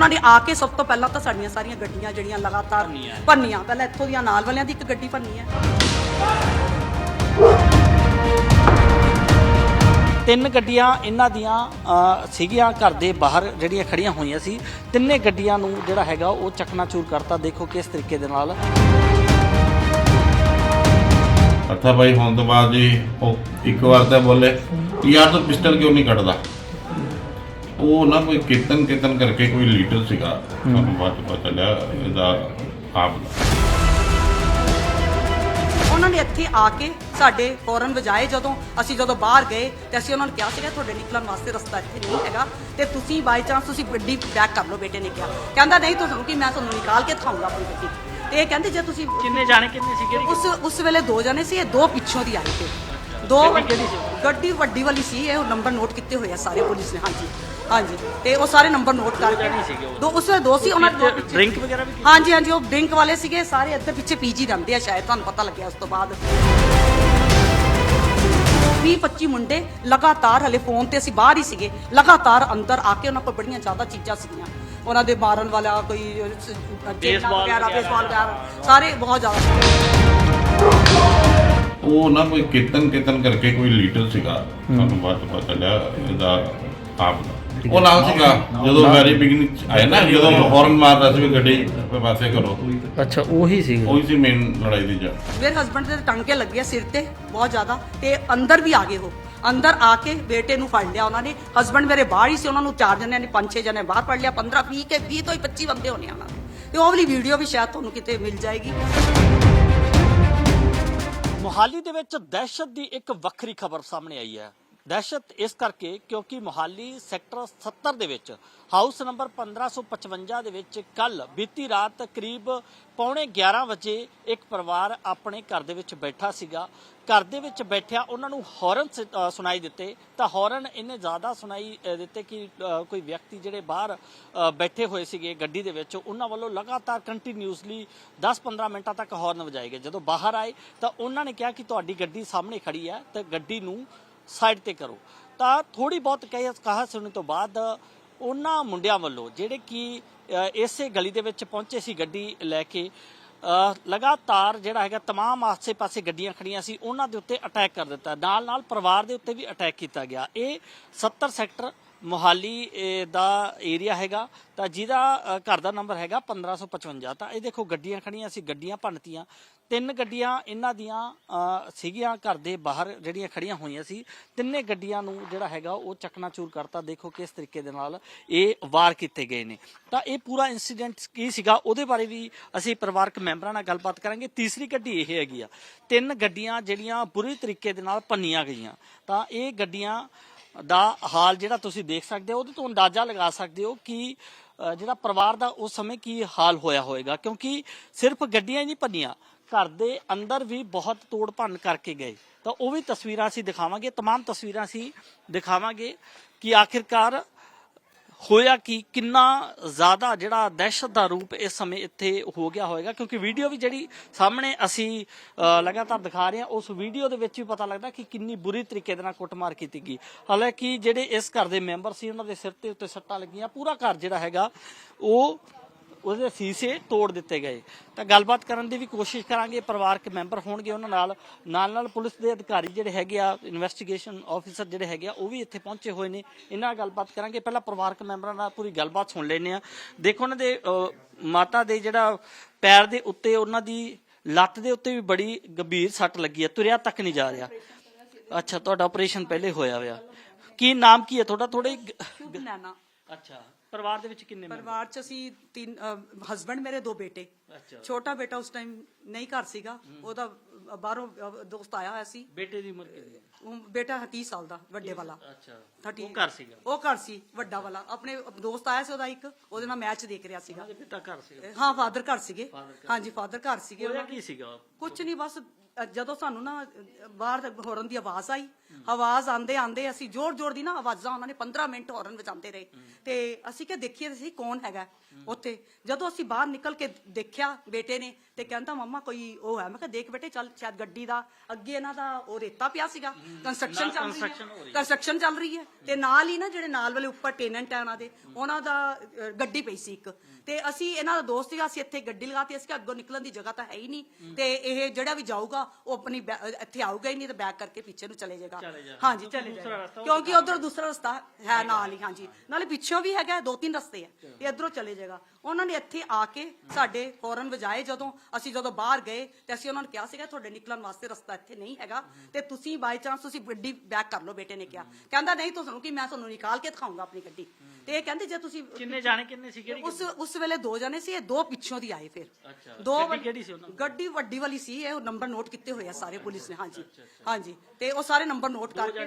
ਉਹਨਾਂ ਨੇ ਆ ਕੇ ਸਭ ਤੋਂ ਪਹਿਲਾਂ ਤਾਂ ਸਾਡੀਆਂ ਸਾਰੀਆਂ ਗੱਡੀਆਂ ਜਿਹੜੀਆਂ ਲਗਾਤਾਰ ਭੰਨੀਆਂ ਪਹਿਲਾਂ ਇੱਥੋਂ ਦੀਆਂ ਨਾਲ ਵਾਲਿਆਂ ਦੀ ਇੱਕ ਗੱਡੀ ਭੰਨੀ ਹੈ। ਤਿੰਨ ਗੱਡੀਆਂ ਇਹਨਾਂ ਦੀਆਂ ਅ, ਸੀਗੀਆਂ ਘਰ ਦੇ ਬਾਹਰ ਜਿਹੜੀਆਂ ਖੜੀਆਂ ਹੋਈਆਂ ਸੀ। ਤਿੰਨੇ ਗੱਡੀਆਂ ਨੂੰ ਜਿਹੜਾ ਹੈਗਾ ਉਹ ਚਕਨਾਚੂਰ ਕਰਤਾ। ਦੇਖੋ ਕਿਸ ਤਰੀਕੇ ਦੇ ਨਾਲ। ਹੱਥਾ ਪਾਈ ਹੋਣ ਤੋਂ ਬਾਅਦ ਜੀ ਉਹ ਇੱਕ ਵਾਰ ਤਾਂ ਬੋਲੇ ਯਾਰ ਤੂੰ ਪਿਸਟਲ ਕਿਉਂ ਨਹੀਂ ਕੱਢਦਾ? ਉਹ ਨਾ ਕੋਈ ਕੀਰਤਨ ਕੀਰਤਨ ਕਰਕੇ ਕੋਈ ਲੀਡਰ ਸੀਗਾ ਸਾਨੂੰ ਬਾਅਦ 'ਚ ਪਤਾ ਚੱਲਿਆ ਇਹਦਾ ਆਪ ਦਾ। ਉਹਨਾਂ ਨੇ ਇੱਥੇ ਆ ਕੇ ਸਾਡੇ ਫੌਰਨ ਵਜਾਏ ਜਦੋਂ ਅਸੀਂ ਜਦੋਂ ਬਾਹਰ ਗਏ ਤੇ ਅਸੀਂ ਉਹਨਾਂ ਨੂੰ ਕਿਹਾ ਸੀਗਾ ਤੁਹਾਡੇ ਨਿਕਲਣ ਵਾਸਤੇ ਰਸਤਾ ਇੱਥੇ ਨਹੀਂ ਹੈਗਾ ਤੇ ਤੁਸੀਂ ਬਾਈ ਚਾਂਸ ਤੁਸੀਂ ਗੱਡੀ ਬੈਕ ਕਰ ਲਓ ਬੇਟੇ ਨੇ ਕਿਹਾ। ਕਹਿੰਦਾ ਨਹੀਂ ਤੁਹਾਨੂੰ ਕਿ ਮੈਂ ਤੁਹਾਨੂੰ ਨਿਕਾਲ ਕੇ ਦਿਖਾਉਂਗਾ ਆਪਣੀ ਗੱਡੀ। ਤੇ ਇਹ ਕਹਿੰਦੇ ਜੇ ਤੁਸੀਂ ਕਿੰਨੇ ਜਾਣੇ ਕਿੰਨੇ ਸੀ ਕਿਹੜੀ ਉਸ ਉਸ ਵੇਲੇ ਦੋ ਜਣੇ ਸੀ ਇਹ ਦੋ ਪਿੱਛੋਂ ਦੀ ਆਏ ਤੇ ਦੋ ਗੱਡੀ ਵੱਡੀ ਵਾਲੀ ਸੀ ਇਹ ਨੰਬਰ ਨੋਟ ਕੀਤੇ ਹੋਏ ਆ ਸਾਰੇ ਪੁਲਿਸ ਨੇ ਹਾਂਜੀ ਹਾਂਜੀ ਤੇ ਉਹ ਸਾਰੇ ਨੰਬਰ ਨੋਟ ਕਰਕੇ। ਦੋ ਉਸ ਦੋ ਸੀ ਉਹਨਾਂ ਦੇ ਡਰਿੰਕ ਵਗੈਰਾ ਵੀ? ਹਾਂਜੀ ਹਾਂਜੀ ਉਹ ਡਰਿੰਕ ਵਾਲੇ ਸੀਗੇ ਸਾਰੇ ਇੱਧਰ ਪਿੱਛੇ ਪੀਜੀ ਰਹਿੰਦੇ ਆ ਸ਼ਾਇਦ ਤੁਹਾਨੂੰ ਪਤਾ ਲੱਗਿਆ ਉਸ ਤੋਂ ਬਾਅਦ 20 25 ਮੁੰਡੇ ਲਗਾਤਾਰ ਹਲੇ ਫੋਨ ਤੇ ਅਸੀਂ ਬਾਹਰ ਹੀ ਸੀਗੇ ਲਗਾਤਾਰ ਅੰਦਰ ਆ ਕੇ ਉਹਨਾਂ ਕੋਲ ਬੜੀਆਂ ਜ਼ਿਆਦਾ ਚੀਜ਼ਾਂ ਸੀਗੀਆਂ ਉਹਨਾਂ ਦੇ ਮਾਰਨ ਵਾਲਾ ਕੋਈ ਜੇਨਾ ਬੇਸਬਾਲ ਵਗੈਰਾ ਵਗੈਰਾ। ਬੇਸਬਾਲ ਵਗੈਰਾ ਸਾਰੇ ਬਹੁਤ ਜ਼ਿਆਦਾ ਉਹ ਨਾ ਕੋਈ ਕੀਰਤਨ ਕੀਰਤਨ ਕਰਕੇ ਕੋਈ ਲੀਡਰ ਸੀਗਾ ਸਾਨੂੰ ਬਾਅਦ 'ਚ ਪਤਾ ਚੱਲਿਆ ਇਹਦਾ ਆਪ ਦਾ। ਉਹ ਨਾਲ ਸੀਗਾ ਜਦੋਂ ਵੈਰੀ ਬਿਗਨਿੰਗ ਆਇਆ ਨਾ ਜਦੋਂ ਹੌਰਨ ਮਾਰਦਾ ਸੀ ਵੀ ਗੱਡੀ ਪਾਸੇ ਕਰੋ। ਅੱਛਾ ਉਹੀ ਸੀ ਉਹੀ ਸੀ ਮੇਨ ਲੜਾਈ ਦੀ ਜੜ ਮੇਰੇ ਹਸਬੰਡ ਦੇ ਟਾਂਕੇ ਲੱਗੇ ਆ ਸਿਰ ਤੇ ਬਹੁਤ ਜ਼ਿਆਦਾ ਤੇ ਅੰਦਰ ਵੀ ਆ ਗਏ ਉਹ। ਅੰਦਰ ਆ ਕੇ ਬੇਟੇ ਨੂੰ ਫੜ ਲਿਆ ਉਹਨਾਂ ਨੇ। ਹਸਬੰਡ ਮੇਰੇ ਬਾਹਰ ਹੀ ਸੀ ਉਹਨਾਂ ਨੂੰ ਚਾਰ ਜਣਿਆਂ ਨੇ ਪੰਜ ਛੇ ਜਣੇ ਬਾਹਰ ਫੜ ਲਿਆ 15 20 ਕੇ 20 ਤੋਂ ਹੀ 25 ਬੰਦੇ ਹੋਣੇ ਆ ਉਹਨਾਂ ਦੇ। ਤੇ ਉਹ ਵਾਲੀ ਵੀਡੀਓ ਵੀ ਸ਼ਾਇਦ ਤੁਹਾਨੂੰ ਕਿਤੇ ਮਿਲ ਜਾਏਗੀ। ਮੁਹਾਲੀ ਦੇ ਵਿੱਚ ਦਹਿਸ਼ਤ ਦੀ ਇੱਕ ਵੱਖਰੀ ਖਬਰ ਸਾਹਮਣੇ ਆਈ ਹੈ। ਦਹਿਸ਼ਤ ਇਸ ਕਰਕੇ ਕਿਉਂਕਿ ਮੁਹਾਲੀ ਸੈਕਟਰ 70 ਦੇ ਵਿੱਚ, ਹਾਊਸ ਨੰਬਰ 1555 ਦੇ ਵਿੱਚ ਕੱਲ ਬੀਤੀ ਰਾਤ ਕਰੀਬ ਪੌਣੇ 11 ਵਜੇ ਇੱਕ ਪਰਿਵਾਰ ਆਪਣੇ ਘਰ ਦੇ ਵਿੱਚ ਬੈਠਾ ਸੀਗਾ। ਘਰ ਦੇ ਵਿੱਚ ਬੈਠਿਆ ਉਹਨਾਂ ਨੂੰ ਹੌਰਨ ਸੁਣਾਈ ਦਿੱਤੇ। ਤਾਂ ਹੌਰਨ ਇੰਨੇ ਜ਼ਿਆਦਾ ਸੁਣਾਈ ਦਿੱਤੇ ਕਿ ਕੋਈ ਵਿਅਕਤੀ ਜਿਹੜੇ ਬਾਹਰ ਬੈਠੇ ਹੋਏ ਸੀਗੇ ਗੱਡੀ ਦੇ ਵਿੱਚ, ਉਹਨਾਂ ਵੱਲੋਂ ਲਗਾਤਾਰ ਕੰਟੀਨਿਊਸਲੀ 10-15 ਮਿੰਟਾਂ ਤੱਕ ਹੌਰਨ ਵਜਾਏ ਗਏ। ਜਦੋਂ ਬਾਹਰ ਆਏ ਤਾਂ ਉਹਨਾਂ ਨੇ ਕਿਹਾ ਕਿ ਤੁਹਾਡੀ ਗੱਡੀ ਸਾਹਮਣੇ ਖੜੀ ਹੈ ਤੇ ਗੱਡੀ ਨੂੰ ਸਾਈਡ ਤੇ ਕਰੋ ਤਾਂ ਥੋੜੀ ਬਹੁਤ ਕਹੇ ਕਹਾ ਸੁਣਨ ਤੋਂ ਬਾਅਦ ਉਹਨਾਂ ਮੁੰਡਿਆਂ ਵੱਲੋਂ ਜਿਹੜੇ ਕਿ ਅ, ਇਸੇ ਗਲੀ ਦੇ ਵਿੱਚ ਪਹੁੰਚੇ ਸੀ ਗੱਡੀ ਲੈ ਕੇ ਅ, ਲਗਾਤਾਰ ਜਿਹੜਾ ਹੈਗਾ तमाम ਆਸੇ-ਪਾਸੇ ਗੱਡੀਆਂ ਖੜੀਆਂ ਸੀ ਉਹਨਾਂ ਦੇ ਉੱਤੇ ਅਟੈਕ ਕਰ ਦਿੱਤਾ ਨਾਲ ਨਾਲ ਪਰਿਵਾਰ ਦੇ ਉੱਤੇ ਵੀ ਅਟੈਕ ਕੀਤਾ ਗਿਆ ਇਹ 70 ਸੈਕਟਰ ਮੁਹਾਲੀ ਅ, ਦਾ ਏਰੀਆ ਹੈਗਾ ਤਾਂ ਜਿਹਦਾ ਅ, ਘਰ ਦਾ ਨੰਬਰ ਹੈਗਾ 1555 ਤਾਂ ਇਹ ਦੇਖੋ ਗੱਡੀਆਂ ਖੜੀਆਂ ਸੀ ਗੱਡੀਆਂ ਭੰਨਤੀਆਂ ਤਿੰਨ ਗੱਡੀਆਂ ਇਹਨਾਂ ਦੀਆਂ ਸੀਗੀਆਂ ਘਰ ਦੇ ਬਾਹਰ ਜਿਹੜੀਆਂ ਖੜੀਆਂ ਹੋਈਆਂ ਸੀ। ਤਿੰਨੇ ਗੱਡੀਆਂ ਨੂੰ ਜਿਹੜਾ ਹੈਗਾ ਉਹ ਚਕਨਾਚੂਰ ਕਰਤਾ। ਦੇਖੋ ਕਿਸ ਤਰੀਕੇ ਦੇ ਨਾਲ ਇਹ ਵਾਰ ਕੀਤੇ ਗਏ ਨੇ। ਤਾਂ ਇਹ ਪੂਰਾ ਇਨਸੀਡੈਂਟ ਕੀ ਸੀਗਾ? ਉਹਦੇ ਬਾਰੇ ਵੀ ਅਸੀਂ ਪਰਿਵਾਰਕ ਮੈਂਬਰਾਂ ਨਾਲ ਗੱਲਬਾਤ ਕਰਾਂਗੇ। ਤੀਸਰੀ ਗੱਡੀ ਇਹ ਹੈਗੀ ਆ। ਤਿੰਨ ਗੱਡੀਆਂ ਜਿਹੜੀਆਂ ਬੁਰੀ ਤਰੀਕੇ ਦੇ ਨਾਲ ਭੰਨੀਆਂ ਗਈਆਂ। ਤਾਂ ਇਹ ਗੱਡੀਆਂ ਦਾ ਹਾਲ ਜਿਹੜਾ ਤੁਸੀਂ ਦੇਖ ਸਕਦੇ ਹੋ, ਉਹਦੇ ਤੋਂ ਅੰਦਾਜ਼ਾ ਲਗਾ ਸਕਦੇ ਹੋ ਕਿ ਜਿਹੜਾ ਪਰਿਵਾਰ ਦਾ ਉਸ ਸਮੇਂ ਕੀ ਹਾਲ ਹੋਇਆ ਹੋਵੇਗਾ ਕਿਉਂਕਿ ਸਿਰਫ ਗੱਡੀਆਂ ਹੀ ਨਹੀਂ ਭੰਨੀਆਂ। ਘਰ ਦੇ ਅੰਦਰ ਵੀ ਬਹੁਤ ਤੋੜ ਭੰਨ ਕਰਕੇ ਗਏ ਤਾਂ ਉਹ ਵੀ ਤਸਵੀਰਾਂ ਅਸੀਂ ਦਿਖਾਵਾਂਗੇ तमाम ਤਸਵੀਰਾਂ ਅਸੀਂ ਦਿਖਾਵਾਂਗੇ ਕਿ ਆਖਿਰਕਾਰ ਹੋਇਆ ਕਿ ਕਿੰਨਾ ਜ਼ਿਆਦਾ ਜਿਹੜਾ ਦਹਿਸ਼ਤ ਦਾ ਰੂਪ ਇਸ ਸਮੇਂ ਇੱਥੇ ਹੋ ਗਿਆ ਹੋਵੇਗਾ ਕਿਉਂਕਿ ਵੀਡੀਓ ਵੀ ਜਿਹੜੀ ਸਾਹਮਣੇ ਅਸੀਂ ਅ, ਲਗਾਤਾਰ ਦਿਖਾ ਰਹੇ ਹਾਂ ਉਸ ਵੀਡੀਓ ਦੇ ਵਿੱਚ ਵੀ ਪਤਾ ਲੱਗਦਾ ਕਿ ਕਿੰਨੀ ਬੁਰੀ ਤਰੀਕੇ ਦੇ ਨਾਲ ਕੁੱਟਮਾਰ ਕੀਤੀ ਗਈ ਹਾਲਾਂਕਿ ਜਿਹੜੇ ਇਸ ਘਰ ਦੇ ਮੈਂਬਰ ਸੀ ਉਹਨਾਂ ਦੇ ਸਿਰ ਤੇ ਉੱਤੇ ਸੱਟਾਂ ਲੱਗੀਆਂ ਪੂਰਾ ਘਰ ਜਿਹੜਾ ਹੈਗਾ ਉਹ ਉਹਦੇ ਸੀਸੇ ਤੋੜ ਦਿੱਤੇ ਗਏ। ਤਾਂ ਗੱਲਬਾਤ ਕਰਨ ਦੀ ਵੀ ਕੋਸ਼ਿਸ਼ ਕਰਾਂਗੇ ਪਰਿਵਾਰਕ ਮੈਂਬਰ ਹੋਣਗੇ ਉਹਨਾਂ ਨਾਲ। ਨਾਲ ਨਾਲ ਪੁਲਿਸ ਦੇ ਅਧਿਕਾਰੀ ਜਿਹੜੇ ਹੈਗੇ ਆ ਇਨਵੈਸਟੀਗੇਸ਼ਨ ਆਫੀਸਰ ਜਿਹੜੇ ਹੈਗੇ ਆ ਉਹ ਵੀ ਇੱਥੇ ਪਹੁੰਚੇ ਹੋਏ ਨੇ। ਇਹਨਾਂ ਨਾਲ ਗੱਲਬਾਤ ਕਰਾਂਗੇ। ਪਹਿਲਾਂ ਪਰਿਵਾਰਕ ਮੈਂਬਰਾਂ ਨਾਲ ਪੂਰੀ ਗੱਲਬਾਤ ਸੁਣ ਲੈਂਦੇ ਆ ਦੇਖੋ ਉਹਨਾਂ ਦੇ ਮਾਤਾ ਦੇ ਜਿਹੜਾ ਪੈਰ ਦੇ ਉੱਤੇ ਉਹਨਾਂ ਦੀ ਲੱਤ ਦੇ ਉੱਤੇ ਵੀ ਬੜੀ ਗੰਭੀਰ ਸੱਟ ਲੱਗੀ ਹੈ ਤੁਰਿਆ ਤੱਕ ਨਹੀਂ ਜਾ ਰਿਹਾ। ਅੱਛਾ ਤੁਹਾਡਾ ਆਪਰੇਸ਼ਨ ਪਹਿਲੇ ਹੋਇਆ ਹੋਇਆ ਕੀ ਨਾਮ ਕੀ ਹੈ ਤੁਹਾਡਾ? ਥੋੜੇ ਸ਼ੁਭ ਅੱਛਾ। ਪਰਿਵਾਰ ਦੇ ਵਿੱਚ ਕਿੰਨੇ ਮੈਂਬਰ? ਪਰਿਵਾਰ ਚ ਅਸੀਂ ਤਿੰਨ ਹਸਬੰਡ ਮੇਰੇ ਦੋ ਬੇਟੇ। ਅੱਛਾ। ਛੋਟਾ ਬੇਟਾ ਉਸ ਟਾਈਮ ਨਹੀਂ ਘਰ ਸੀਗਾ। ਉਹਦਾ ਬਾਹਰੋਂ ਦੋਸਤ ਆਇਆ ਹੋਇਆ ਸੀ। ਬੇਟੇ ਦੀ ਉਮਰ ਕਿੰਨੀ ਹੈ? ਉਹ ਬੇਟਾ 30 ਸਾਲ ਦਾ ਵੱਡੇ ਵਾਲਾ। ਅੱਛਾ। 30 ਉਹ ਘਰ ਸੀਗਾ? ਉਹ ਘਰ ਸੀ ਵੱਡਾ ਵਾਲਾ। ਆਪਣੇ ਦੋਸਤ ਆਇਆ ਸੀ ਉਹਦਾ ਇੱਕ ਉਹਦੇ ਨਾਲ ਮੈਚ ਦੇਖ ਰਿਹਾ ਸੀਗਾ। ਉਹਦੇ ਪਿਤਾ ਘਰ ਸੀਗਾ? ਹਾਂ ਫਾਦਰ ਘਰ ਸੀਗੇ। Father ਘਰ। ਹਾਂਜੀ ਫਾਦਰ ਘਰ ਸੀਗੇ। ਉਹਦਾ ਕੀ ਸੀਗਾ? ਕੁਝ ਨਹੀਂ ਬਸ ਜਦੋਂ ਸਾਨੂੰ ਨਾ ਬਾਹਰ ਹੋਰਨ ਦੀ ਆਵਾਜ਼ ਆਈ ਆਵਾਜ਼ ਆਂਦੇ ਆਂਦੇ ਅਸੀਂ ਜ਼ੋਰ ਜ਼ੋਰ ਦੀ ਨਾ ਆਵਾਜ਼ਾਂ ਉਹਨਾਂ ਨੇ 15 ਮਿੰਟ ਹੋਰਨ ਵਜਾਉਂਦੇ ਰਹੇ। ਤੇ ਅਸੀਂ ਕਿ ਦੇਖੀਏ ਸੀ ਕੌਣ ਹੈਗਾ ਉੱਥੇ? ਜਦੋਂ ਅਸੀਂ ਬਾਹਰ ਨਿਕਲ ਕੇ ਦੇਖਿਆ ਬੇਟੇ ਨੇ ਤੇ ਕਹਿੰਦਾ ਮੰਮਾ ਕੋਈ ਉਹ ਹੈ? ਮੈਂ ਕਿਹਾ ਦੇਖ ਬੇਟੇ ਚੱਲ ਸ਼ਾਇਦ ਗੱਡੀ ਦਾ ਅੱਗੇ ਇਹਨਾਂ ਦਾ ਉਹ ਰੇਤਾ ਪਿਆ ਸੀਗਾ। ਕੰਸਟਰਕਸ਼ਨ ਚੱਲ ਰਹੀ ਹੋ। ਕੰਸਟਰਕਸ਼ਨ ਚੱਲ ਰਹੀ ਹੈ। ਤੇ ਨਾਲ ਹੀ ਨਾ ਜਿਹੜੇ ਨਾਲ ਵਾਲੇ ਉੱਪਰ ਟੈਨੈਂਟ ਹੈ ਉਹਨਾਂ ਦੇ ਉਹਨਾਂ ਦਾ ਗੱਡੀ ਪਈ ਸੀ ਇੱਕ। ਤੇ ਅਸੀਂ ਇਹਨਾਂ ਦਾ ਦੋਸਤ ਸੀਗਾ ਅਸੀਂ ਇੱਥੇ ਗੱਡੀ ਲਗਾਤੀ ਅਸੀਂ ਕਿਹਾ ਅੱਗੋਂ ਨਿਕਲਣ ਦੀ ਜਗ੍ਹਾ ਤਾਂ ਹੈ ਹੀ ਨਹੀਂ। ਤੇ ਇਹ ਜਿਹੜਾ ਵੀ ਜਾਊਗਾ ਉਹ ਆਪਣੀ ਬੈ- ਇੱਥੇ ਆਊਗਾ ਹੀ ਨਹੀਂ ਤੇ ਬੈਕ ਕਰਕੇ ਪਿੱਛੇ ਨੂੰ ਚਲੇ ਜਾਏਗਾ। ਚਲੇ ਜਾਏਗਾ। ਹਾਂਜੀ ਚਲੇ ਦੂਸਰਾ ਜਾਏਗਾ। ਰਸਤਾ ਉਹ ਕਿਉਂਕਿ ਉਧਰ ਦੂਸਰਾ ਰਸਤਾ ਹੈ ਨਾਲ ਹੀ ਹਾਂਜੀ। ਨਾਲੇ ਪਿੱਛੋਂ ਵੀ ਹੈਗਾ ਦੋ ਤਿੰਨ ਰਸਤੇ ਹੈ ਇਹ ਇਧਰੋਂ ਚਲੇ ਜਾਏਗਾ। ਉਹਨਾਂ ਨੇ ਇੱਥੇ ਆ ਕੇ ਸਾਡੇ ਹੌਰਨ ਵਜਾਏ ਜਦੋਂ ਅਸੀਂ ਜਦੋਂ ਬਾਹਰ ਗਏ ਤੇ ਅਸੀਂ ਉਹਨਾਂ ਨੂੰ ਕਿਹਾ ਸੀਗਾ ਤੁਹਾਡੇ ਨਿਕਲਣ ਵਾਸਤੇ ਰਸਤਾ ਇੱਥੇ ਨਹੀਂ ਹੈਗਾ ਤੇ ਤੁਸੀਂ ਬਾਈ ਚਾਂਸ ਤੁਸੀਂ ਗੱਡੀ ਬੈਕ ਕਰ ਲਓ ਬੇਟੇ ਨੇ ਕਿਹਾ। ਕਹਿੰਦਾ ਨਹੀਂ ਤੁਹਾਨੂੰ ਕੀ ਮੈਂ ਤੁਹਾਨੂੰ ਨਿਕਾਲ ਕੇ ਦਿਖਾਉਂਗਾ ਆਪਣੀ ਗੱਡੀ। ਤੇ ਇਹ ਕਹਿੰਦੇ ਜੇ ਤੁਸੀਂ ਕਿੰਨੇ ਜਾਣੇ ਕਿੰਨੇ ਸੀ ਕਿਹੜੀ ਉਸ ਉਸ ਵੇਲੇ ਦੋ ਜਣੇ ਸੀ ਇਹ ਦੋ ਪਿੱਛੋਂ ਦੀ ਆਏ ਫਿਰ। ਅੱਛਾ। ਦੋ ਗੱਡੀ ਕਿਹੜੀ ਸੀ ਉਹਨਾਂ ਦੀ? ਗੱਡੀ ਵੱਡੀ ਵਾਲੀ ਸੀ ਇਹ ਨੰਬਰ ਨੋਟ ਕੀਤੇ ਹੋਏ ਆ ਸਾਰੇ ਪੁਲਿਸ ਨੇ ਹਾਂਜੀ। ਹਾਂਜੀ ਤੇ ਉਹ ਸਾਰੇ ਨੰਬਰ ਨੋਟ ਕਰਕੇ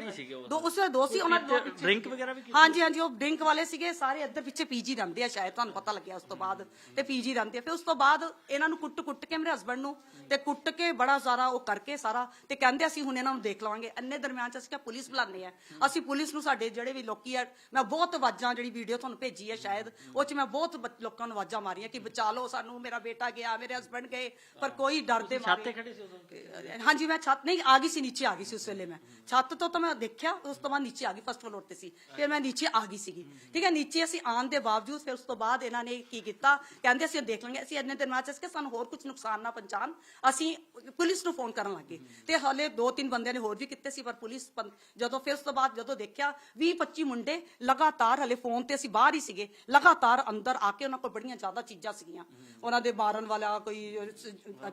ਦੋ ਉਸ ਵੇਲੇ ਦੋ ਸੀ ਉਹਨਾਂ ਦੇ ਸੀਗੇ। ਵਗੈਰਾ ਵੀ? ਹਾਂਜੀ ਹਾਂਜੀ ਉਹ ਡਰਿੰਕ ਵਾਲੇ ਸੀਗੇ ਸਾਰੇ ਇੱਧਰ ਪਿੱਛੇ ਪੀਜੀ ਰਹਿੰਦੇ ਆ ਸ਼ਾਇਦ ਤੁਹਾਨੂੰ ਪਤਾ ਲੱਗਿਆ ਉਸ ਤੋਂ ਬਾਅਦ ਤੇ ਪੀਜੀ ਰਹਿੰਦੇ ਆ। ਫਿਰ ਉਸ ਤੋਂ ਬਾਅਦ ਇਹਨਾਂ ਨੂੰ ਕੁੱਟ ਕੁੱਟ ਕੇ ਮੇਰੇ ਹਸਬੰਡ ਨੂੰ ਤੇ ਕੁੱਟ ਕੇ ਬੜਾ ਸਾਰਾ ਉਹ ਕਰਕੇ ਸਾਰਾ ਤੇ ਕਹਿੰਦੇ ਅਸੀਂ ਹੁਣ ਇਹਨਾਂ ਨੂੰ ਦੇਖ ਲਵਾਂਗੇ। ਇੰਨੇ ਦਰਮਿਆਨ ਚ ਅਸੀਂ ਕਿਹਾ ਪੁਲਿਸ ਬੁਲਾਉਂਦੇ ਆ। ਅਸੀਂ ਪੁਲਿਸ ਨੂੰ ਸਾਡੇ ਜਿਹੜੇ ਵੀ ਲੋਕੀ ਆ ਮੈਂ ਬਹੁਤ ਆਵਾਜ਼ਾਂ ਜਿਹੜੀ ਵੀਡੀਓ ਤੁਹਾਨੂੰ ਭੇਜੀ ਹੈ ਸ਼ਾਇਦ ਉਹ ਚ ਮੈਂ ਬਹੁਤ ਲੋਕਾਂ ਨੂੰ ਆਵਾਜ਼ਾਂ ਮਾਰੀਆਂ ਕਿ ਬਚਾ ਲਓ ਸਾਨੂੰ ਮੇਰਾ ਬੇਟਾ ਗਿਆ ਮੇਰੇ ਹਸਬੰਡ ਗਏ ਪਰ ਕੋਈ ਡਰਦੇ ਮਾਰੇ। ਹਾਂਜੀ ਮੈਂ ਛੱਤ ਨਹੀਂ ਆ ਗਈ ਸੀ ਨੀਚੇ ਆ ਗਈ ਸੀ ਉਸ ਵੇਲੇ ਮੈਂ। ਛੱਤ ਤੋਂ ਤਾਂ ਮੈਂ ਦੇਖਿਆ ਉਸ ਤੋਂ ਬਾਅਦ ਨੀਚੇ ਆ ਗਈ ਫਸਟ ਫਲੋਰ ਤੇ ਸੀ। ਫਿਰ ਮੈਂ ਨੀਚੇ ਆ ਗਈ ਸੀਗੀ। ਠੀਕ ਹੈ ਨੀਚੇ ਅਸੀਂ ਆਉਣ ਦੇ ਬਾਵਜੂਦ ਫਿਰ ਉਸ ਤੋਂ ਬਾਅਦ ਇਹਨਾਂ ਨੇ ਕੀ ਕੀਤਾ? ਕਹਿੰਦੇ ਅਸੀਂ ਦੇਖ ਲਾਂਗੇ ਅਸੀਂ ਇੰਨੇ ਦਿਨ ਬਾਅਦ ਕਿ ਸਾਨੂੰ ਹੋਰ ਕੁਝ ਨੁਕਸਾਨ ਨਾ ਪਹੁੰਚਾਣ ਅਸੀਂ ਪੁਲਿਸ ਨੂੰ ਫੋਨ ਕਰਨ ਲੱਗੇ। ਤੇ ਹਲੇ ਦੋ ਤਿੰਨ ਬੰਦਿਆਂ ਨੇ ਹੋਰ ਵੀ ਕੀਤੇ ਸੀ ਪਰ ਪੁਲਿਸ ਜਦੋਂ ਫਿਰ ਉਸ ਤੋਂ ਬਾਅਦ ਜਦੋਂ ਦੇਖਿਆ 20 25 ਮੁੰਡੇ ਲਗਾਤਾਰ ਹਲੇ ਫੋਨ ਤੇ ਅਸੀਂ ਬਾਹਰ ਹੀ ਸੀਗੇ। ਲਗਾਤਾਰ ਅੰਦਰ ਆ ਕੇ ਉਹਨਾਂ ਕੋਲ ਬੜੀਆਂ ਜ਼ਿਆਦਾ ਚੀਜ਼ਾਂ ਸੀਗੀਆਂ। ਉਹਨਾਂ ਦੇ ਮਾਰਨ ਵਾਲਾ ਕੋਈ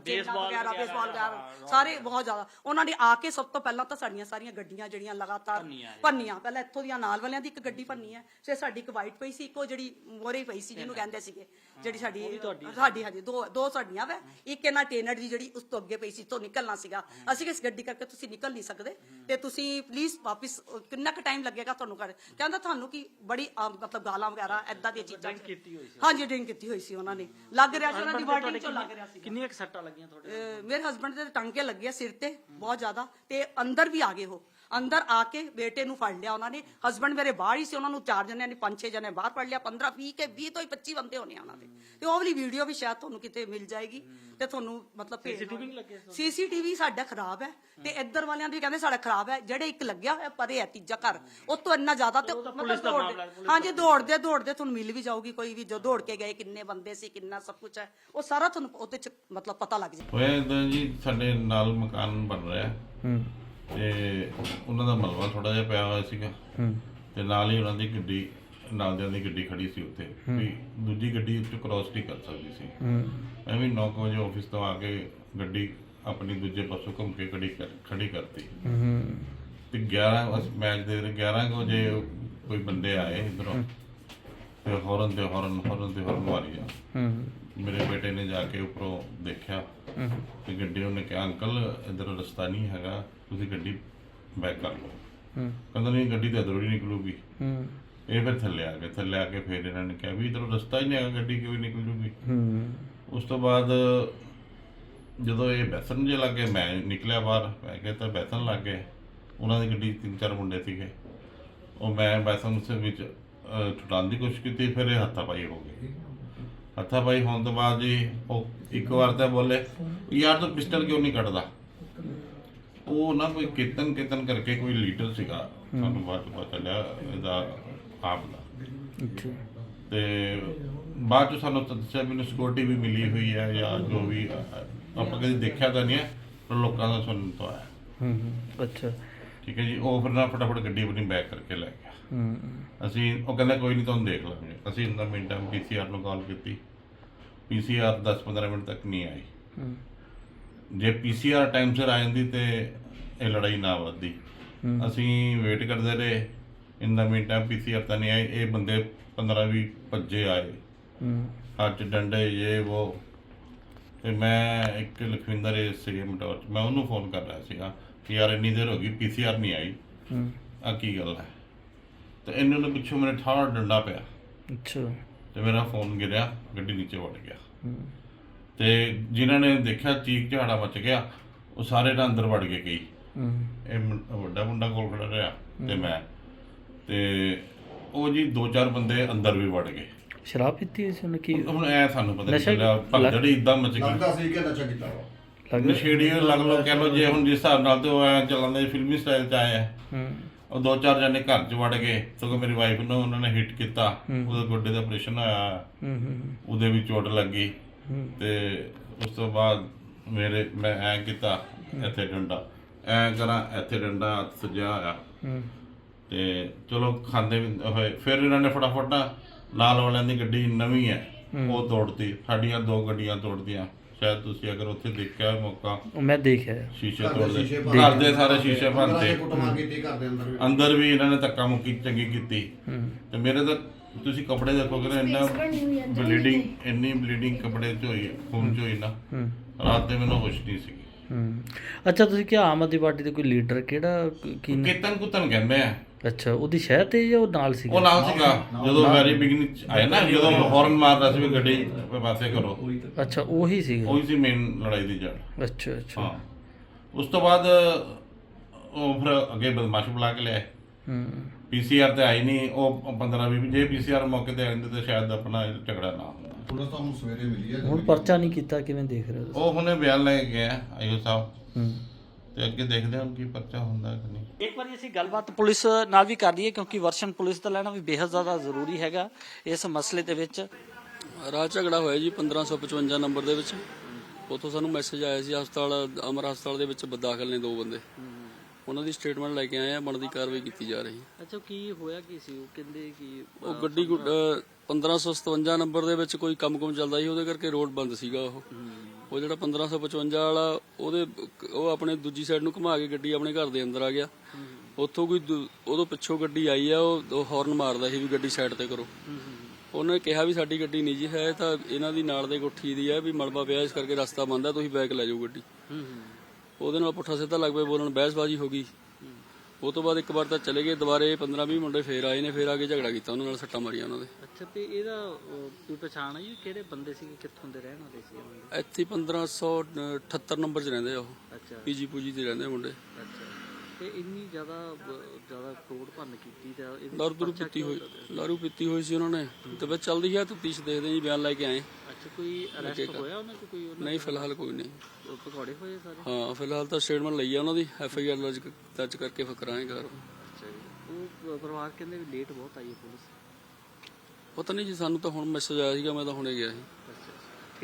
ਚੇਨਾ ਵਗੈਰਾ, ਬੇਸਬਾਲ ਵਗੈਰਾ ਸਾਰੇ ਬਹੁਤ ਜ਼ਿਆਦਾ। ਉਹਨਾਂ ਨੇ ਆ ਕੇ ਸਭ ਤੋਂ ਪਹਿਲਾਂ ਤਾਂ ਸਾਡੀਆਂ ਸਾਰੀਆਂ ਗੱਡੀਆਂ ਜਿਹੜੀਆਂ ਲਗਾਤਾਰ ਭੰਨੀਆਂ ਪਹਿਲਾਂ ਇੱਥੋਂ ਦੀਆਂ ਨਾਲ ਵਾਲਿਆਂ ਦੀ ਇੱਕ ਗੱਡੀ ਭੰਨੀ ਹੈ ਫਿਰ ਸਾਡੀ ਇੱਕ ਵਾਈਟ ਪਈ ਸੀ ਇੱਕੋ ਜਿਹੜੀ ਮੋਰੇ ਪਈ ਸੀ ਜਿਹਨੂੰ ਕਹਿੰਦੇ ਸੀਗੇ ਜਿਹੜੀ ਸਾਡੀ ਸਾਡੀ ਹਾਂਜੀ ਦੋ ਦੋ ਸਾਡੀਆਂ ਵੇ। ਇੱਕ ਇਹਨਾਂ ਟੇਨਰ ਦੀ ਜਿਹੜੀ ਉਸ ਤੋਂ ਅੱਗੇ ਪਈ ਸੀ ਤੋਂ ਨਿਕਲਣਾ ਸੀਗਾ। ਅਸੀਂ ਕਿਸ ਗੱਡੀ ਕਰਕੇ ਤੁਸੀਂ ਨਿਕਲ ਨਹੀਂ ਸਕਦੇ ਤੇ ਤੁਸੀਂ ਪਲੀਜ਼ ਵਾਪਿਸ ਅਹ, ਕਿੰਨਾ ਕੁ ਟਾਈਮ ਲੱਗੇਗਾ ਤੁਹਾਨੂੰ ਕਰ ਕਹਿੰਦਾ ਤੁਹਾਨੂੰ ਕੀ ਬੜੀ ਅਹ, ਮਤਲਬ ਗਾਲਾਂ ਵਗੈਰਾ ਐਦਾਂ ਦੀਆਂ ਚੀਜ਼ਾਂ Drink ਕੀਤੀ ਹੋਈ ਸੀ। ਹਾਂਜੀ ਡਰਿੰਕ ਕੀਤੀ ਹੋਈ ਸੀ ਉਹਨਾਂ ਨੇ। ਲੱਗ ਰਿਹਾ ਸੀ ਉਹਨਾਂ ਦੀ ਵਾਰਡਿੰਗ ਚੋਂ ਲੱਗ ਰਿਹਾ ਸੀ ਕਿੰਨੀਆਂ ਕੁ ਸੱਟਾਂ ਲੱਗੀਆਂ ਤੁਹਾਡੇ ਅਹ ਮੇਰੇ ਹਸਬੰਡ ਦੇ ਟਾਂਕੇ ਲੱਗੇ ਆ ਸਿਰ ਤੇ ਬਹੁਤ ਜ਼ਿਆਦਾ ਤੇ ਅੰਦਰ ਵੀ ਆ ਗਏ ਉਹ। ਅੰਦਰ ਆ ਕੇ ਬੇਟੇ ਨੂੰ ਫੜ ਲਿਆ ਉਹਨਾਂ ਨੇ। ਹਸਬੰਡ ਮੇਰੇ ਬਾਹਰ ਹੀ ਸੀ ਉਹਨਾਂ ਨੂੰ ਚਾਰ ਜਣਿਆਂ ਨੇ ਪੰਜ ਛੇ ਜਣੇ ਬਾਹਰ ਫੜ ਲਿਆ। 15 20 ਕੇ 20 ਤੋਂ ਹੀ 25 ਬੰਦੇ ਹੋਣੇ ਆ ਉਹਨਾਂ ਦੇ। ਤੇ ਉਹ ਵਾਲੀ ਵੀਡੀਓ ਵੀ ਸ਼ਾਇਦ ਤੁਹਾਨੂੰ ਕਿਤੇ ਮਿਲ ਜਾਏਗੀ ਤੇ ਤੁਹਾਨੂੰ ਮਤਲਬ CCTV ਨਹੀਂ ਲੱਗੇ ਸੀਸੀਟੀਵੀ ਸਾਡਾ ਖਰਾਬ ਹੈ ਤੇ ਇੱਧਰ ਵਾਲਿਆਂ ਦੇ ਕਹਿੰਦੇ ਸਾਡਾ ਖਰਾਬ ਹੈ। ਜਿਹੜੇ ਇੱਕ ਲੱਗਿਆ ਹੋਇਆ ਪਰੇ ਹੈ ਤੀਜਾ ਘਰ। ਉਹ ਤੋਂ ਇੰਨਾ ਜ਼ਿਆਦਾ ਤੇ ਮਤਲਬ ਦੌੜਦੇ- ਹਾਂਜੀ ਦੌੜਦੇ ਦੌੜਦੇ ਤੁਹਾਨੂੰ ਮਿਲ ਵੀ ਜਾਊਗੀ ਕੋਈ ਵੀ ਜੋ ਦੌੜ ਕੇ ਗਏ ਕਿੰਨੇ ਬੰਦੇ ਸੀ ਕਿੰਨਾ ਸਭ ਕੁਝ ਹੈ। ਉਹ ਸਾਰਾ ਤੁਹਾਨੂੰ ਉਹਦੇ ਚ ਮਤਲਬ ਪਤਾ ਲੱਗ ਜਾਏ ਹੋਇਆ ਜੀ ਸਾਡੇ ਨਾਲ ਮਕਾਨ ਬਣ ਰਿਹਾ। ਹੂੰ। ਤੇ ਉਹਨਾਂ ਦਾ ਮਲਬਾ ਥੋੜਾ ਜਿਹਾ ਪਿਆ ਹੋਇਆ ਸੀਗਾ। ਹੂੰ। ਤੇ ਨਾਲ ਹੀ ਉਹਨਾਂ ਦੀ ਗੱਡੀ ਨਾਲ ਦਿਆਂ ਦੀ ਗੱਡੀ ਖੜੀ ਸੀ ਉੱਥੇ। ਵੀ ਦੂਜੀ ਗੱਡੀ ਉੱਤੇ ਕ੍ਰਾਸ ਨਹੀਂ ਕਰ ਸਕਦੀ ਸੀ। ਹੂੰ। ਮੈਂ ਵੀ 9 ਵਜੇ ਆਫਿਸ ਤੋਂ ਆ ਕੇ ਗੱਡੀ ਆਪਣੀ ਦੂਜੇ ਪਾਸੋਂ ਘੁੰਮ ਕੇ ਖੜੀ ਕਰ ਖੜੀ ਕਰਤੀ। ਹੂੰ। ਤੇ 11 ਬਸ ਮੈਚ ਦੇ 11 ਕੁ ਵਜੇ ਕੋਈ ਬੰਦੇ ਆਏ ਇਧਰੋਂ। ਤੇ ਹੌਰਨ ਤੇ ਹੌਰਨ ਹੌਰਨ ਤੇ ਹੌਰਨ ਮਾਰੀ ਹੂੰ। ਮੇਰੇ ਬੇਟੇ ਨੇ ਜਾ ਕੇ ਉੱਪਰੋਂ ਦੇਖਿਆ। ਤੇ ਗੱਡੀ ਉਹਨੇ ਕਿਹਾ ਅੰਕਲ ਇਧਰ ਰਸਤਾ ਨਹੀਂ ਹੈਗਾ ਤੁਸੀਂ ਗੱਡੀ ਬੈਕ ਕਰ ਲਓ। ਹੂੰ। ਕਹਿੰਦਾ ਨਹੀਂ ਗੱਡੀ ਤਾਂ ਇਧਰੋਂ ਹੀ ਨਿਕਲੂਗੀ। ਹੂੰ। ਇਹ ਫਿਰ ਥੱਲੇ ਆ ਗਏ ਥੱਲੇ ਆ ਕੇ ਫਿਰ ਇਹਨਾਂ ਨੇ ਕਿਹਾ ਵੀ ਇਧਰੋਂ ਰਸਤਾ ਹੀ ਨਹੀਂ ਹੈਗਾ ਗੱਡੀ ਕਿਵੇਂ ਨਿਕਲ ਜੂਗੀ? ਹੂੰ। ਉਸ ਤੋਂ ਬਾਅਦ ਜਦੋਂ ਇਹ ਬੈਸਣ ਜੇ ਲੱਗੇ ਮੈਂ ਨਿਕਲਿਆ ਬਾਹਰ ਮੈਂ ਕਿਹਾ ਤਾਂ ਬੈਸਣ ਲੱਗ ਗਏ। ਉਹਨਾਂ ਦੀ ਗੱਡੀ ਤਿੰਨ ਚਾਰ ਮੁੰਡੇ ਸੀਗੇ। ਉਹ ਮੈਂ ਬੈਸਣ ਦੇ ਵਿੱਚ ਛੁਡਾਉਣ ਦੀ ਕੋਸ਼ਿਸ਼ ਕੀਤੀ ਫਿਰ ਇਹ ਹੱਥਾਪਾਈ ਹੋ ਗਈ। ਹੱਥਾਪਾਈ ਹੋਣ ਤੋਂ ਬਾਅਦ ਜੀ ਉਹ ਇੱਕ ਵਾਰ ਤਾਂ ਬੋਲੇ ਯਾਰ ਤੂੰ ਪਿਸਟਲ ਕਿਉਂ ਨਹੀਂ ਕੱਢਦਾ? ਉਹ ਨਾ ਕੋਈ ਕੀਰਤਨ ਕੀਰਤਨ ਕਰਕੇ ਕੋਈ ਲੀਡਰ ਸੀਗਾ ਸਾਨੂੰ ਬਾਅਦ ਚ ਪਤਾ ਚੱਲਿਆ ਇਹਦਾ ਆਪ ਦਾ। ਤੇ ਬਾਅਦ ਚ ਸਾਨੂੰ ਤਾਂ ਦੱਸਿਆ ਮੈਨੂੰ ਸਿਕਿਉਰਿਟੀ ਵੀ ਮਿਲੀ ਹੋਈ ਹੈ ਜਾਂ ਜੋ ਵੀ ਆਪਾਂ ਕਦੇ ਦੇਖਿਆ ਤਾਂ ਨਹੀਂ ਹੈ ਪਰ ਲੋਕਾਂ ਦਾ ਸੁਣਨ ਤੋਂ ਆਇਆ। ਹੂੰ ਹੂੰ ਅੱਛਾ। ਠੀਕ ਹੈ ਜੀ ਉਹ ਫਿਰ ਨਾ ਫਟਾਫਟ ਗੱਡੀ ਆਪਣੀ ਬੈਕ ਕਰਕੇ ਲੈ ਗਿਆ। ਹੂੰ। ਅਸੀਂ ਉਹ ਕਹਿੰਦਾ ਕੋਈ ਨਹੀਂ ਤੁਹਾਨੂੰ ਦੇਖ ਲਾਂਗੇ। ਅਸੀਂ ਇੰਨਾ ਮਿੰਟਾਂ ਪੀਸੀਆਰ ਨੂੰ ਕਾਲ ਕੀਤੀ। ਪੀਸੀਆਰ 10-15 ਮਿੰਟ ਤੱਕ ਨਹੀਂ ਆਈ। ਜੇ ਪੀਸੀਆਰ ਟਾਈਮ ਸਿਰ ਆ ਜਾਂਦੀ ਤੇ ਇਹ ਲੜਾਈ ਨਾ ਵੱਧਦੀ। ਅਸੀਂ ਵੇਟ ਕਰਦੇ ਰਹੇ। ਇੰਨਾ ਮਿੰਟਾਂ ਪੀਸੀਆਰ ਤਾਂ ਨਹੀਂ ਆਈ। ਇਹ ਬੰਦੇ 15-20 ਭੱਜੇ ਆਏ। ਹੱਥ ਡੰਡੇ ਇਹ ਉਹ ਤੇ ਮੈਂ ਇੱਕ ਲਖਵਿੰਦਰ ਸੀਗੇ ਮਟੌਰ 'ਚ ਮੈਂ ਉਹਨੂੰ ਫੋਨ ਕਰ ਰਿਹਾ ਸੀਗਾ ਕਿ ਯਾਰ ਇੰਨੀ ਦੇਰ ਹੋ ਗਈ ਪੀਸੀਆਰ ਨਹੀਂ ਆਈ। ਆ ਕੀ ਗੱਲ ਹੈ? ਤੇ ਇਹਨਾਂ ਨੂੰ ਪਿੱਛੋਂ ਮੇਰੇ ਠਾੜ ਡੰਡਾ ਪਿਆ। ਅੱਛਾ। ਤੇ ਮੇਰਾ ਫੋਨ ਗਿਰਿਆ ਗੱਡੀ ਨੀਚੇ ਵੜ ਗਿਆ। ਤੇ ਜਿਨ੍ਹਾਂ ਨੇ ਦੇਖਿਆ ਚੀਕ ਝਾੜਾ ਮਚ ਗਿਆ ਉਹ ਸਾਰੇ ਨਾ ਅੰਦਰ ਵੜ ਗਏ ਕਈ। ਹੂੰ। ਇਹ ਵੱਡਾ ਮੁੰਡਾ ਕੋਲ ਖੜਾ ਰਿਹਾ ਤੇ ਮੈਂ। ਤੇ ਉਹ ਜੀ ਦੋ ਚਾਰ ਬੰਦੇ ਅੰਦਰ ਵੀ ਵੜ ਗਏ। ਸ਼ਰਾਬ ਪੀਤੀ ਸੀ ਉਹਨੇ ਕੀ? ਹੁਣ ਐ ਸਾਨੂੰ ਪਤਾ ਨਹੀਂ ਚੱਲਿਆ ਭਗਦੜੀ ਇਦਾਂ ਮਚ ਗਈ। ਲੱਗਦਾ ਸੀ ਕਿ ਨਸ਼ਾ ਕੀਤਾ ਵਾ। ਲੱਗ ਨਸ਼ੇੜੀ ਲੱਗ ਲੋ ਕਹਿ ਲੋ ਜੇ ਹੁਣ ਜਿਸ ਹਿਸਾਬ ਨਾਲ ਤੇ ਉਹ ਐ ਚੱਲਣ ਦੇ ਫਿਲਮੀ ਸਟਾਈਲ ਚ ਆਏ ਆ। ਹੂੰ। ਉਹ ਦੋ ਚਾਰ ਜਣੇ ਘਰ ਚ ਵੜ ਗਏ। ਸਗੋਂ ਮੇਰੀ ਵਾਈਫ ਨੂੰ ਉਹਨਾਂ ਨੇ ਹਿੱਟ ਕੀਤਾ। ਉਹਦੇ ਗੋਡੇ ਦਾ ਆਪਰੇਸ਼ਨ ਹੋਇਆ ਹੂੰ ਹੂੰ ਉਹਦੇ ਵੀ ਚੋਟ ਲੱਗੀ। ਤੇ ਉਸ ਤੋਂ ਬਾਅਦ ਮੇਰੇ ਮੈਂ ਐ ਕੀਤਾ ਇੱਥੇ ਡੰਡਾ। ਐ ਕਰਾਂ ਇੱਥੇ ਡੰਡਾ ਹੱਥ ਸਜਿਆ ਹੋਇਆ। ਤੇ ਚਲੋ ਖਾਂਦੇ ਹੋਏ। ਫਿਰ ਇਹਨਾਂ ਨੇ ਫਟਾਫਟ ਨਾਲ ਵਾਲਿਆਂ ਦੀ ਗੱਡੀ ਨਵੀਂ ਹੈ। ਉਹ ਤੋੜਤੀ। ਸਾਡੀਆਂ ਦੋ ਗੱਡੀਆਂ ਤੋੜਦੀਆਂ ਸ਼ਾਇਦ ਤੁਸੀਂ ਅਗਰ ਉੱਥੇ ਦੇਖਿਆ ਮੌਕਾ? ਮੈਂ ਦੇਖਿਆ ਸ਼ੀਸ਼ੇ ਘਰ ਦੇ ਤੋੜਦੇ। ਸ਼ੀਸ਼ੇ ਭੰਨ- ਘਰ ਦੇ ਸਾਰੇ ਸ਼ੀਸ਼ੇ ਉਹਨਾਂ ਨੇ ਭੰਨਤੇ ਕੁੱਟਮਾਰ ਕੀਤੀ ਘਰ ਦੇ ਅੰਦਰ ਵੀ। ਅੰਦਰ ਵੀ ਇਹਨਾਂ ਨੇ ਧੱਕਾ ਮੁੱਕੀ ਚੰਗੀ ਕੀਤੀ। ਤੇ ਮੇਰੇ ਤਾਂ ਤੁਸੀਂ ਕੱਪੜੇ ਦੇਖੋਗੇ ਨਾ ਇੰਨਾ ਬਲੀਡਿੰਗ ਇੰਨੀ ਬਲੀਡਿੰਗ ਕੱਪੜੇ 'ਚ ਹੋਈ ਹੈ, ਖੂਨ 'ਚ ਹੋਈ ਨਾ। ਰਾਤ ਦੇ ਮੈਨੂੰ ਹੋਸ਼ ਨਹੀਂ ਸੀ ਹੂੰ। ਅੱਛਾ ਤੁਸੀਂ ਕੀ ਆਮ ਆਦਮੀ ਪਾਰਟੀ ਦੇ ਕੋਈ ਲੀਡਰ ਕਿਹੜਾ ਕੀ ਨਾਂ? ਕੀਰਤਨ ਕੁਤਨ ਕਹਿੰਦੇ ਆ। ਅੱਛਾ ਉਹਦੀ ਸ਼ਹਿਰ ਤੇ ਜਾਂ ਉਹ ਨਾਲ ਸੀ ਉਹ ਨਾਲ ਸੀਗਾ। ਜਦੋਂ ਵੈਰੀ ਬਿਗਨਿੰਗ ਆਇਆ ਨਾ ਜਦੋਂ ਹੌਰਨ ਮਾਰਦਾ ਸੀ ਵੀ ਗੱਡੀ ਪਾਸੇ ਕਰੋ। ਅੱਛਾ ਉਹੀ ਸੀਗਾ? ਉਹੀ ਸੀ ਮੇਨ ਲੜਾਈ ਦੀ ਜੜ। ਅੱਛਾ ਅੱਛਾ। ਹਾਂ। ਉਸ ਤੋਂ ਬਾਅਦ ਉਹ ਫਿਰ ਅੱਗੇ ਬਦਮਾਸ਼ ਬੁਲਾ ਕੇ ਲਿਆਏ। ਹੂੰ। ਪੀਸੀਆਰ ਤੇ ਆਈ ਨਹੀਂ ਉਹ 15 20 ਜੇ ਪੀਸੀਆਰ ਮੌਕੇ ਤੇ ਆਉਂਦੇ ਤੇ ਸ਼ਾਇਦ ਆਪਣਾ ਝਗੜਾ ਨਾ ਹੁੰਦਾ ਪੁਲਿਸ ਤਾਂ ਹੁਣ ਸਵੇਰੇ ਮਿਲੀ ਹੈ ਹੁਣ ਪਰਚਾ ਨਹੀਂ ਕੀਤਾ ਕਿਵੇਂ ਦੇਖ ਰਹੇ ਹੋ ਉਹ ਹੁਣੇ ਬਿਆਨ ਲੈ ਕੇ ਗਿਆ ਆਇਓ ਸਾਹਿਬ। ਹੂੰ। ਤੇ ਅੱਗੇ ਦੇਖਦੇ ਹਾਂ ਕੀ ਪਰਚਾ ਹੁੰਦਾ ਕਿ ਨਹੀਂ। ਇੱਕ ਵਾਰੀ ਅਸੀਂ ਗੱਲਬਾਤ ਪੁਲਿਸ ਨਾਲ ਵੀ ਕਰ ਲਈਏ ਕਿਉਂਕਿ ਵਰਸ਼ਨ ਪੁਲਿਸ ਦਾ ਲੈਣਾ ਵੀ ਬੇहद ਜ਼ਿਆਦਾ ਜ਼ਰੂਰੀ ਹੈਗਾ ਇਸ ਮਸਲੇ ਦੇ ਵਿੱਚ। ਰਾਹ ਝਗੜਾ ਹੋਇਆ ਜੀ 1555 ਨੰਬਰ ਦੇ ਵਿੱਚ। ਉੱਥੋਂ ਸਾਨੂੰ ਮੈਸੇਜ ਆਇਆ ਸੀ ਹਸਪਤਾਲ ਅਮਰ ਹਸਪਤਾਲ ਦੇ ਵਿੱਚ ਦਾਖਲ ਨੇ ਦੋ ਬੰਦੇ। ਉਹਨਾਂ ਦੀ ਸਟੇਟਮੈਂਟ ਲੈ ਕੇ ਆਏ ਆ ਬਣਦੀ ਕਾਰਵਾਈ ਕੀਤੀ ਜਾ ਰਹੀ ਅੱਛਾ ਕੀ ਹੋਇਆ ਕੀ ਸੀ? ਉਹ ਕਹਿੰਦੇ ਕਿ ਉਹ ਗੱਡੀ 1557 ਨੰਬਰ ਦੇ ਵਿੱਚ ਕੋਈ ਕੰਮ-ਕੁਮ ਚੱਲਦਾ ਸੀ, ਉਹਦੇ ਕਰਕੇ ਰੋਡ ਬੰਦ ਸੀਗਾ ਉਹ। ਉਹ ਜਿਹੜਾ 1555 ਵਾਲਾ, ਉਹਦੇ ਉਹ ਆਪਣੇ ਦੂਜੀ ਸਾਈਡ ਨੂੰ ਘੁਮਾ ਕੇ ਗੱਡੀ ਆਪਣੇ ਘਰ ਦੇ ਅੰਦਰ ਆ ਗਿਆ। ਉੱਥੋਂ ਕੋਈ ਦੂ- ਉਦੋਂ ਪਿੱਛੋਂ ਗੱਡੀ ਆਈ ਆ, ਉਹ ਉਹ ਹਾਰਨ ਮਾਰਦਾ ਸੀ ਵੀ ਗੱਡੀ ਸਾਈਡ ਤੇ ਕਰੋ। ਉਹਨੇ ਕਿਹਾ ਵੀ ਸਾਡੀ ਗੱਡੀ ਨਹੀਂ ਜੀ, ਹੈ ਤਾਂ ਇਹਨਾਂ ਦੀ ਨਾਲ ਦੇ ਕੋਠੀ ਦੀ ਹੈ ਵੀ ਮਲਬਾ ਪਿਆ, ਇਸ ਕਰਕੇ ਰਸਤਾ ਬੰਦ ਹੈ ਤੁਸੀਂ ਬੈਕ ਲੈ ਜਾਓ ਗੱਡੀ। ਉਹਦੇ ਨਾਲ ਪੁੱਠਾ ਸਿੱਧਾ ਲੱਗ ਪਏ ਬੋਲਣ, ਬਹਿਸਬਾਜ਼ੀ ਹੋ ਗਈ। ਉਹ ਤੋਂ ਬਾਅਦ ਇੱਕ ਵਾਰ ਤਾਂ ਚਲੇ ਗਏ, ਦੁਬਾਰੇ 15 20 ਮੁੰਡੇ ਫੇਰ ਆਏ ਨੇ, ਫੇਰ ਆ ਕੇ ਝਗੜਾ ਕੀਤਾ, ਉਹਨਾਂ ਨਾਲ ਸੱਟਾਂ ਮਾਰੀਆਂ ਉਹਨਾਂ ਦੇ। ਅੱਛਾ ਤੇ ਇਹਦਾ ਅਹ, ਕੋਈ ਪਛਾਣ ਹੈ ਜੀ? ਕਿਹੜੇ ਬੰਦੇ ਸੀਗੇ? ਕਿੱਥੋਂ ਦੇ ਰਹਿਣ ਵਾਲੇ ਸੀ ਇਹ? ਇੱਥੇ 1578 ਨੰਬਰ 'ਚ ਰਹਿੰਦੇ ਆ ਉਹ। ਅੱਛਾ। ਪੀਜੀ ਪੂਜੀ ਤੇ ਰਹਿੰਦੇ ਆ ਮੁੰਡੇ। ਅੱਛਾ। ਤੇ ਇੰਨੀ ਜ਼ਿਆਦਾ ਬ- ਜ਼ਿਆਦਾ ਕਰੋੜ ਭੰਨ ਕੀਤੀ ਤਾਂ ਇਹਦੇ ਦਾਰੂ ਦੂਰੂ ਪੀਤੀ ਹੋਈ ਦਾਰੂ ਪੀਤੀ ਹੋਈ ਸੀ ਉਹਨਾਂ ਨੇ। ਤੇ ਬਸ ਚੱਲਦੀ ਹੈ ਤਫਤੀਸ਼ ਦੇਖਦੇ ਜੀ ਬਿਆਨ ਲੈ ਕੇ ਆਏ। ਅੱਛਾ ਕੋਈ ਅਰੈਸਟ ਹੋਇਆ ਉਹਨਾਂ ਚ ਕੋਈ ਉਹਨਾਂ? ਨਹੀਂ ਫਿਲਹਾਲ ਕੋਈ ਨਹੀਂ। ਉਹ ਪਕੌੜੇ ਹੋਏ ਸਾਰੇ? ਹਾਂ ਫਿਲਹਾਲ ਤਾਂ ਸਟੇਟਮੈਂਟ ਲਈ ਆ ਉਹਨਾਂ ਦੀ। ਐਫ ਆਈ ਆਰ ਦਰਜ ਕਰਕੇ ਫਕਰਾਂਗੇ ਘਰ। ਅੱਛਾ ਜੀ। ਉਹ ਪਰਿਵਾਰ ਕਹਿੰਦੇ ਵੀ ਲੇਟ ਬਹੁਤ ਆਈ ਹੈ ਪੁਲਿਸ। ਪਤਾ ਨਹੀਂ ਜੀ ਸਾਨੂੰ ਤਾਂ ਹੁਣ ਮੈਸੇਜ ਆਇਆ ਸੀਗਾ ਮੈਂ ਤਾਂ ਹੁਣੇ ਗਿਆ ਸੀ।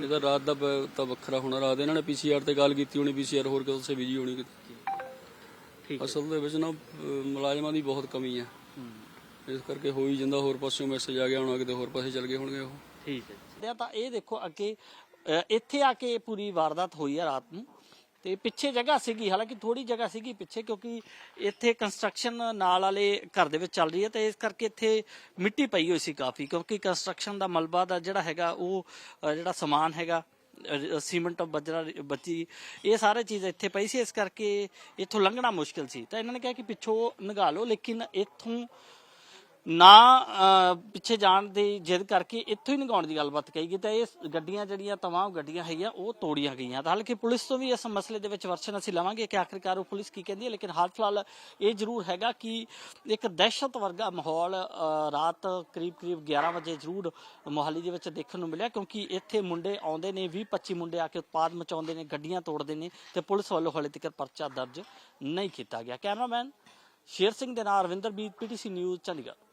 ਇਹਦਾ ਰਾਤ ਦਾ ਬ- ਤਾਂ ਵੱਖਰਾ ਹੋਣਾ। ਰਾਤ ਇਹਨਾਂ ਨੇ ਪੀਸੀਆਰ ਤੇ ਗੱਲ ਕੀਤੀ ਹੋਣੀ ਪੀਸੀਆਰ ਹੋਰ ਕਿਸੇ ਬਿਜ਼ੀ ਹੋਣੀ ਕਿਤੇ। ਠੀਕ ਅਸਲ ਦੇ ਵਿੱਚ ਨਾ ਅਹ, ਮੁਲਾਜ਼ਮਾਂ ਦੀ ਬਹੁਤ ਕਮੀ ਆ। ਹੂੰ। ਇਸ ਕਰਕੇ ਹੋ ਹੀ ਜਾਂਦਾ ਹੋਰ ਪਾਸਿਓਂ ਮੈਸੇਜ ਆ ਗਿਆ ਹੋਣਾ ਕਿਤੇ ਹੋਰ ਪਾਸੇ ਚਲ ਗਏ ਹੋਣਗੇ ਉਹ। ਠੀਕ ਹੈ। ਤਾਂ ਇਹ ਦੇਖੋ ਅੱਗੇ ਅ, ਇੱਥੇ ਆ ਕੇ ਪੂਰੀ ਵਾਰਦਾਤ ਹੋਈ ਹੈ ਰਾਤ ਨੂੰ। ਤੇ ਪਿੱਛੇ ਜਗ੍ਹਾ ਸੀਗੀ ਹਾਲਾਂਕਿ ਥੋੜੀ ਜਗ੍ਹਾ ਸੀਗੀ ਪਿੱਛੇ ਕਿਉਂਕਿ ਇੱਥੇ ਕੰਸਟਰਕਸ਼ਨ ਨਾਲ ਵਾਲੇ ਘਰ ਦੇ ਵਿੱਚ ਚੱਲ ਰਹੀ ਹੈ ਤੇ ਇਸ ਕਰਕੇ ਇੱਥੇ ਮਿੱਟੀ ਪਈ ਹੋਈ ਸੀ ਕਾਫੀ ਕਿਉਂਕਿ ਕੰਸਟਰਕਸ਼ਨ ਦਾ ਮਲਬਾ ਦਾ ਜਿਹੜਾ ਹੈਗਾ ਉਹ ਜਿਹੜਾ ਸਮਾਨ ਹੈਗਾ ਅ, ਸੀਮੈਂਟ ਬਜਰਾ ਬੱਤੀ ਇਹ ਸਾਰੇ ਚੀਜ਼ ਇੱਥੇ ਪਈ ਸੀ ਇਸ ਕਰਕੇ ਇੱਥੋਂ ਲੰਘਣਾ ਮੁਸ਼ਕਿਲ ਸੀ। ਤਾਂ ਇਹਨਾਂ ਨੇ ਕਿਹਾ ਕਿ ਪਿੱਛੋਂ ਨਗਾ ਲਓ ਲੇਕਿਨ ਇੱਥੋਂ ਨਾ ਪਿੱਛੇ ਜਾਣ ਦੀ ਜਿੱਦ ਕਰਕੇ ਇੱਥੋਂ ਹੀ ਨਿਗਾਉਣ ਦੀ ਗੱਲਬਾਤ ਕਹੀ ਗਈ ਤਾਂ ਇਹ ਗੱਡੀਆਂ ਜਿਹੜੀਆਂ ਤਮਾਮ ਗੱਡੀਆਂ ਹੈਗੀਆਂ, ਉਹ ਤੋੜੀਆਂ ਗਈਆਂ। ਤਾਂ ਹਾਲਾਂਕਿ ਪੁਲਿਸ ਤੋਂ ਵੀ ਇਸ ਮਸਲੇ ਦੇ ਵਿੱਚ ਵਰਸ਼ਨ ਅਸੀਂ ਲਵਾਂਗੇ ਕਿ ਆਖਿਰਕਾਰ ਉਹ ਪੁਲਿਸ ਕੀ ਕਹਿੰਦੀ ਹੈ, ਲੇਕਿਨ ਹਾਲ ਫਿਲਹਾਲ ਇਹ ਜ਼ਰੂਰ ਹੈਗਾ ਕਿ ਇੱਕ ਦਹਿਸ਼ਤ ਵਰਗਾ ਮਾਹੌਲ ਰਾਤ ਕਰੀਬ ਕਰੀਬ 11 ਵਜੇ ਜ਼ਰੂਰ ਮੋਹਾਲੀ ਦੇ ਵਿੱਚ ਦੇਖਣ ਨੂੰ ਮਿਲਿਆ, ਕਿਉਂਕਿ ਇੱਥੇ ਮੁੰਡੇ ਆਉਂਦੇ ਨੇ 20 25 ਮੁੰਡੇ ਆ ਕੇ ਉਤਪਾਦ ਮਚਾਉਂਦੇ ਨੇ, ਗੱਡੀਆਂ ਤੋੜਦੇ ਨੇ ਤੇ ਪੁਲਿਸ ਵੱਲੋਂ ਹਾਲੇ ਤੱਕ ਪਰਚਾ ਦਰਜ ਨਹੀਂ ਕੀਤਾ ਗਿਆ। ਕੈਮਰਾਮੈਨ ਸ਼ੇਰ ਸਿੰਘ ਦੇ ਨਾਲ ਰਵਿੰਦਰ ਬੀਤ, ਪੀਟੀਸੀ ਨਿਊਜ਼, ਚੰਡੀਗੜ੍ਹ।